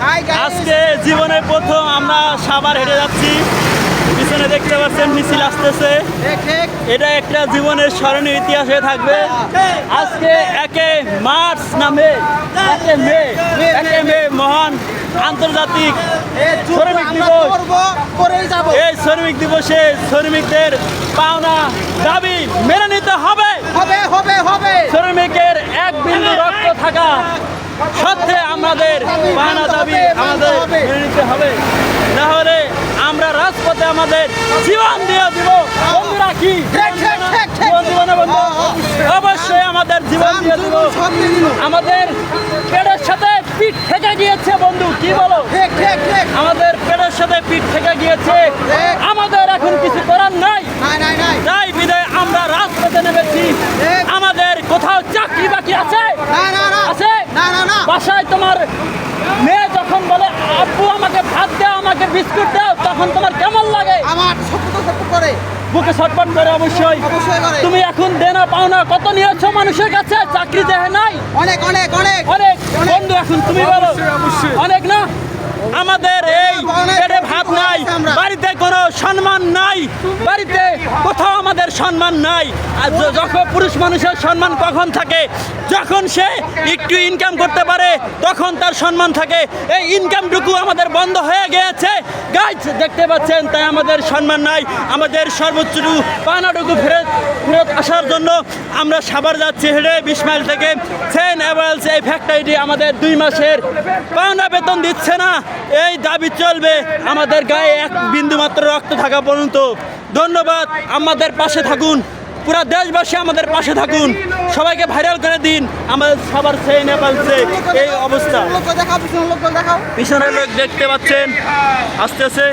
আজকে জীবনে প্রথম আমরা সাবার হেঁটে যাচ্ছি। পিছনে দেখতে পাচ্ছেন মিছিল আসতেছে। এটা একটা জীবনের স্মরণীয় ইতিহাস হয়ে থাকবে। আজকে একে মার্চ নামে একে মে একে মে মহান আন্তর্জাতিক এই শ্রমিক দিবস। এই শ্রমিক দিবসে শ্রমিকদের পাওনা দাবি মেনে নিতে হবে। হবে হবে হবে। শ্রমিকের এক বিন্দু রক্ত থাকা সত্ত্বে আমাদের পাওনা দাবি আমাদের মেনে নিতে হবে। নাহলে আমরা রাজপথে আমাদের জীবন দিয়ে দিব। বন্ধুরা কি। জীবন দিব না বন্ধু? অবশ্যই আমাদের জীবন দিয়ে দিব। আমাদের পেটের সাথে পিঠ থেকে গিয়েছে বন্ধু কি বলো? ঠিক ঠিক ঠিক। আমাদের পেটের সাথে পিঠ থেকে গিয়েছে। আমাদের এখন কিছু করার নাই। নাই নাই নাই। তাই বিদায় আমরা রাজপথে নেমেছি ঠিক। আমাদের কোথাও চাকরি বাকি আছে না না না আছে? না না না বাসায় তোমার মেয়ে যখন বলে আব্বু আমাকে ভাত দাও আমাকে বিস্কুট দাও তখন তোমার কেমন লাগে? আমার করে। বুকে ছটফট করে অবশ্যই। তুমি এখন দেনা পাও না কত নিয়েছো মানুষের কাছে? চাকরি দেয় নাই? অনেক অনেক অনেক। অনেক। বন্ধু এখন তুমি বলো। অনেক না আমাদের এই অনেক পেটে ভাত নাই আমরা। বাড়িতে কোনো সম্মান নাই। বাড়িতে কোথাও আমাদের সম্মান নাই। আর যখন পুরুষ মানুষের সম্মান কখন থাকে? যখন সে একটু ইনকাম করতে পারে, তখন তার সম্মান থাকে। এই ইনকামটুকু আমাদের বন্ধ হয়ে গিয়েছে। গাছ দেখতে পাচ্ছেন, তাই আমাদের সম্মান নাই। আমাদের সর্বোচ্চটুকু পানাটুকু ফেরত ফেরত আসার জন্য আমরা সাবার যাচ্ছি হেঁটে বিশ মাইল থেকে। সেন অ্যাভেলস এই ফ্যাক্টরিটি আমাদের দুই মাসের পাওনা বেতন দিচ্ছে না। এই দাবি চলবে। আমাদের গায়ে এক বিন্দু মাত্র রক্ত থাকা পর্যন্ত ধন্যবাদ। আমাদের পাশে থাকুন। পুরা দেশবাসী আমাদের পাশে থাকুন। সবাইকে ভাইরাল করে দিন। আমাদের সবার সেই নেপালসে এই অবস্থা। পিছনের লোক পিছনের লোক দেখতে পাচ্ছেন। আসতেছে